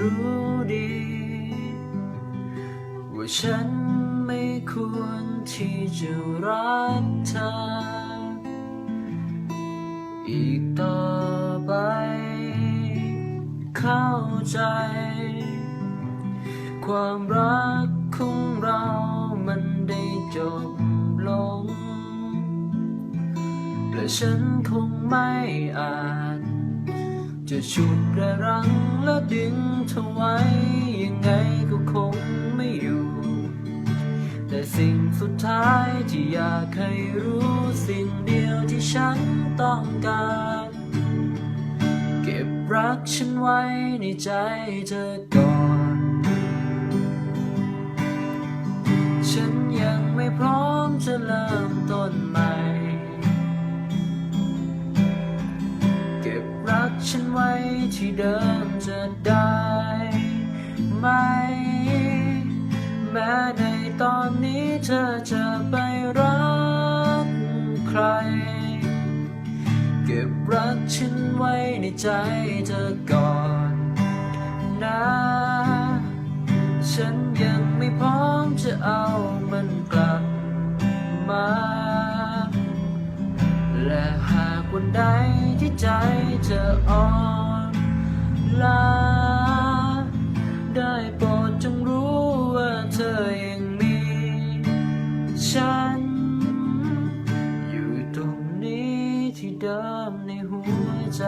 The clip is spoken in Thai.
รู้ดี ว่าฉันไม่ควรที่จะรักเธอ อีกต่อไป เข้าใจ ความรักของเรามันได้จบลง และฉันคงไม่อาจ จะฉุดระรัง ดึงเธอไว้ยังไงก็คงไม่อยู่ แต่สิ่งสุดท้ายที่อยากให้รู้สิ่งเดียวที่ฉันต้องการ เก็บรักฉันไว้ในใจเธอก่อน รักฉันไว้ที่เดิมจะได้ไหม แม้ในตอนนี้เธอจะไปรักใคร เก็บรักฉันไว้ในใจเธอก่อนนะ และหากวันใดที่ใจเธออ่อนล้าได้โปรดจงรู้ว่าเธอยังมี ฉัน อยู่ตรงนี้ที่เดิมในหัวใจ